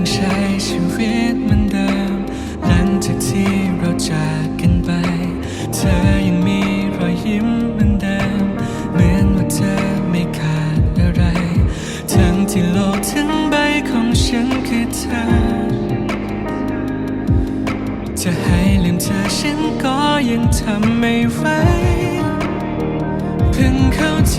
ยังใช้ชีวิตเหมือนเดิม หลังจากที่เราจากกันไป เธอยังมีรอยยิ้มเหมือนเดิม เหมือนว่าเธอไม่ขาดอะไร ทั้งที่โลกทั้งใบของฉันคือเธอ จะให้ลืมเธอฉันก็ยังทำไม่ไหวเพิ่งเข้าใจ